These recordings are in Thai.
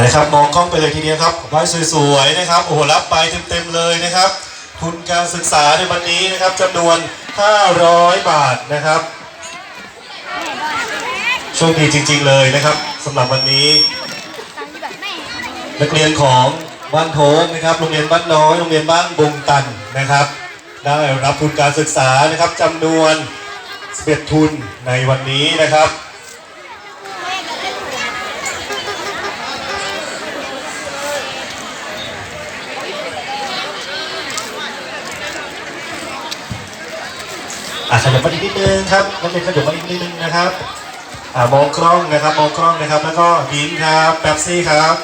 นะครับมองกล้องไปเลยทีเดียวครับไว้สวยๆนะครับโอ้โหรับไปเต็มๆเลยนะครับ ทุนการศึกษาในวันนี้นะครับจำนวน 500 บาทนะครับโชคดีจริง ๆเลยนะครับสำหรับวันนี้ นักเรียนของบ้านโถงนะครับโรงเรียนบ้านน้อยโรงเรียนบ้านบงตันนะครับ ได้รับทุนการศึกษานะครับจำนวน11ทุนในวันนี้นะครับ อะขยับมาอีกนิดนึงครับนักเรียนขยับมาอีกนิดนึงนะครับอ่ามองกล้องนะครับมองกล้องนะครับ แล้วก็ยิ้มครับแป๊บซี่ครับ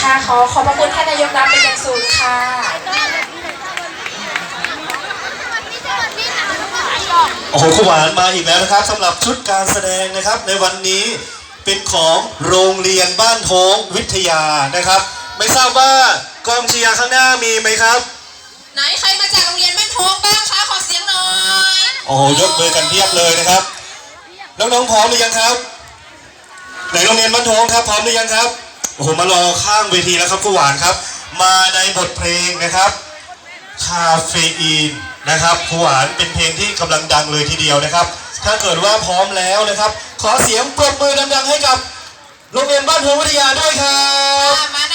ค่ะขอขอบพระคุณท่านนายกรับเป็นอย่างสูงค่ะ โอ้โหขวานมาอีกแล้วนะครับสำหรับชุดการแสดงนะครับในวันนี้เป็นของโรงเรียนบ้านโถงวิทยานะครับ ไม่ทราบว่า กองเชียร์ข้างหน้ามีไหมครับ ไหนใครมาจากโรงเรียนบ้านโทงบ้างคะขอเสียงหน่อยโอ้โหยกมือกันเพียบเลยนะครับน้องๆพร้อมหรือยังครับ ไหนโรงเรียนบ้านโถงครับ พร้อมหรือยังครับโอ้โหมารอข้างเวทีแล้วครับขวานครับ มาในบทเพลงนะครับคาเฟอีนนะครับครูหวานเป็นเพลงที่กำลังดังเลยทีเดียวนะครับ ถ้าเกิดว่าพร้อมแล้วนะครับ ขอเสียงปรบมือดังๆให้กับโรงเรียนบ้านโพวิทยาด้วยครับ